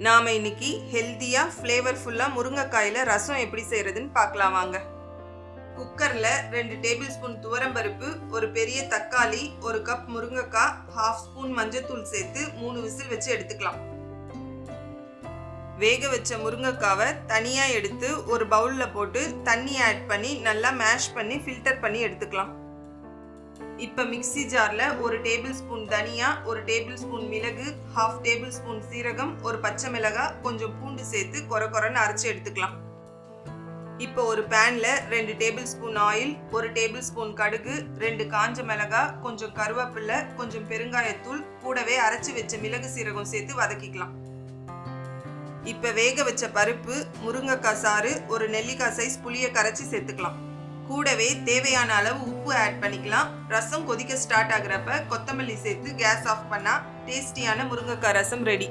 நாம் இன்னைக்கு ஹெல்த்தியாக ஃப்ளேவர்ஃபுல்லாக முருங்கைக்காயில் ரசம் எப்படி செய்கிறதுன்னு பார்க்கலாம் வாங்க. குக்கரில் ரெண்டு டேபிள் ஸ்பூன் துவரம்பருப்பு ஒரு பெரிய தக்காளி ஒரு கப் முருங்கைக்காய் ஹாஃப் ஸ்பூன் மஞ்சத்தூள் சேர்த்து மூணு விசில் வச்சு எடுத்துக்கலாம். வேக வச்ச முருங்கைக்காவை தனியாக எடுத்து ஒரு பவுலில் போட்டு தண்ணி ஆட் பண்ணி நல்லா மேஷ் பண்ணி ஃபில்டர் பண்ணி எடுத்துக்கலாம். இப்போ மிக்ஸி ஜாரில் ஒரு டேபிள் ஸ்பூன் தனியா ஒரு டேபிள் ஸ்பூன் மிளகு ஹாஃப் டேபிள் ஸ்பூன் சீரகம் ஒரு பச்சை மிளகாய் கொஞ்சம் பூண்டு சேர்த்து கொர கொரன்னு அரைச்சி எடுத்துக்கலாம். இப்போ ஒரு பேனில் ரெண்டு டேபிள் ஸ்பூன் ஆயில் ஒரு டேபிள் ஸ்பூன் கடுகு ரெண்டு காஞ்ச மிளகாய் கொஞ்சம் கருவேப்பிலை கொஞ்சம் பெருங்காயத்தூள் கூடவே அரைச்சி வச்ச மிளகு சீரகம் சேர்த்து வதக்கிக்கலாம். இப்போ வேக வச்ச பருப்பு முருங்கைக்காய் சாறு ஒரு நெல்லிக்காய் சைஸ் புளியை கரைச்சி சேர்த்துக்கலாம். கூடவே தேவையான அளவு உப்பு ஆட் பண்ணிக்கலாம். ரசம் கொதிக்க ஸ்டார்ட் ஆகுறப்ப கொத்தமல்லி சேர்த்து கேஸ் ஆஃப் பண்ணால் டேஸ்டியான முருங்கைக்காய் ரசம் ரெடி